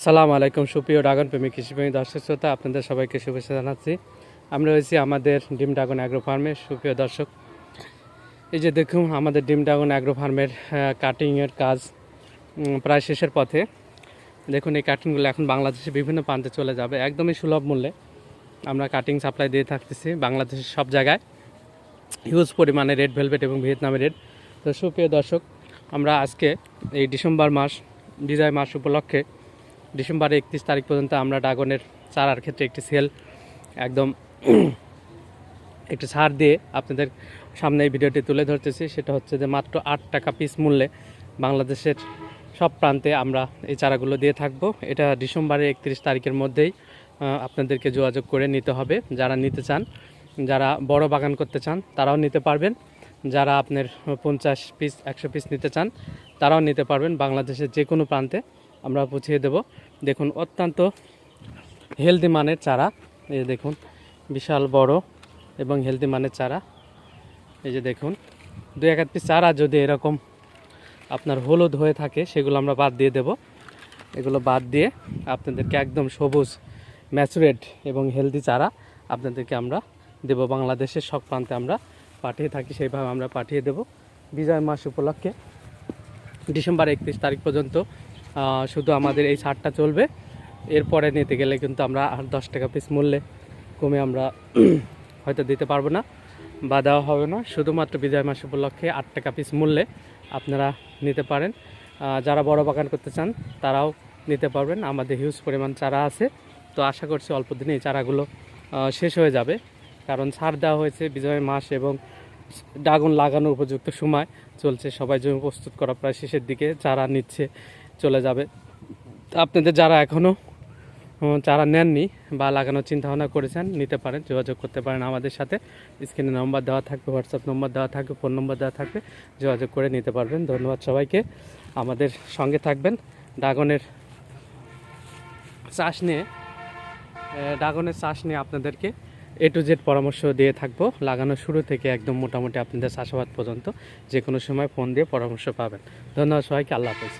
আসসালামু আলাইকুম, সুপ্রিয় ড্রাগন প্রেমী কৃষিপ্রেমী দর্শক শ্রোতা, আপনাদের সবাইকে শুভেচ্ছা জানাচ্ছি। আমরা রয়েছি আমাদের ডিম ড্রাগন অ্যাগ্রো ফার্মে, সুপ্রিয় দর্শক। এই যে দেখুন, আমাদের ডিম ড্রাগন অ্যাগ্রো ফার্মের কাটিংয়ের কাজ প্রায় শেষের পথে। দেখুন, এই কাটিংগুলো এখন বাংলাদেশে বিভিন্ন প্রান্তে চলে যাবে, একদমই সুলভ মূল্যে। আমরা কাটিং সাপ্লাই দিয়ে থাকতেছি বাংলাদেশের সব জায়গায়। হিউজ পরিমাণে রেড ভেলভেট এবং ভিয়েতনামের রেড তো সুপ্রিয় দর্শক, আমরা আজকে এই ডিসেম্বর মাস, বিজয় মাস উপলক্ষে ডিসেম্বরের একত্রিশ তারিখ পর্যন্ত আমরা ড্রাগনের চারার ক্ষেত্রে একটি সেল একদম একটু ছাড় দিয়ে আপনাদের সামনে এই ভিডিওটি তুলে ধরতেছি। সেটা হচ্ছে যে মাত্র আট টাকা পিস মূল্যে বাংলাদেশের সব প্রান্তে আমরা এই চারাগুলো দিয়ে থাকব। এটা ডিসেম্বরের একত্রিশ তারিখের মধ্যেই আপনাদেরকে যোগাযোগ করে নিতে হবে। যারা নিতে চান, যারা বড় বাগান করতে চান, তারাও নিতে পারবেন। যারা আপনার পঞ্চাশ পিস একশো পিস নিতে চান, তারাও নিতে পারবেন বাংলাদেশের যে কোনো প্রান্তে। আমরা পৌঁছিয়ে দেব। দেখুন, অত্যন্ত হেলদি মানের চারা। এই যে দেখুন, বিশাল বড় এবং হেলদি মানের চারা। এই যে দেখুন, দু এক পিস চারা যদি এরকম আপনার হলুদ হয়ে থাকে, সেগুলো আমরা বাদ দিয়ে দেব। এগুলো বাদ দিয়ে আপনাদেরকে একদম সবুজ, ম্যাচুরেট এবং হেলদি চারা আপনাদেরকে আমরা দেব। বাংলাদেশের সব প্রান্তে আমরা পাঠিয়ে থাকি, সেইভাবে আমরা পাঠিয়ে দেব। বিজয় মাস উপলক্ষে। ডিসেম্বর একত্রিশ তারিখ পর্যন্ত শুধু আমাদের এই ছাড়টা চলবে। এরপরে নিতে গেলে কিন্তু আমরা আর দশ টাকা পিস মূল্যে কমে আমরা হয়তো দিতে পারব না, বা দেওয়া হবে না। শুধুমাত্র বিজয় মাস উপলক্ষে আট টাকা পিস মূল্যে আপনারা নিতে পারেন। যারা বড় বাগান করতে চান, তারাও নিতে পারবেন। আমাদের হিউজ পরিমাণ চারা আছে। তো আশা করছি অল্প দিনে এই চারাগুলো শেষ হয়ে যাবে। কারণ ছাড় দেওয়া হয়েছে বিজয় মাস এবং ড্রাগন লাগানোর উপযুক্ত সময় চলছে। সবাই জমি প্রস্তুত করা প্রায় শেষের দিকে। চারা নিচ্ছে চলে যাবে। আপনাদের যারা এখনও চারা নেননি বা লাগানোর চিন্তা ভাবনা করেছেন, নিতে পারেন, যোগাযোগ করতে পারেন আমাদের সাথে। স্ক্রিনে নম্বর দেওয়া থাকবে, হোয়াটসঅ্যাপ নম্বর দেওয়া থাকবে, ফোন নম্বর দেওয়া থাকবে, যোগাযোগ করে নিতে পারবেন। ধন্যবাদ সবাইকে। আমাদের সঙ্গে থাকবেন ড্রাগনের চাষ নিয়ে। ড্রাগনের চাষ নিয়ে আপনাদেরকে এ টু জেড পরামর্শ দিয়ে থাকব। লাগানো শুরু থেকে একদম মোটামুটি আপনাদের চাষাবাদ পর্যন্ত যে কোনো সময় ফোন দিয়ে পরামর্শ পাবেন। ধন্যবাদ সবাইকে, আল্লাহ হাফেজ।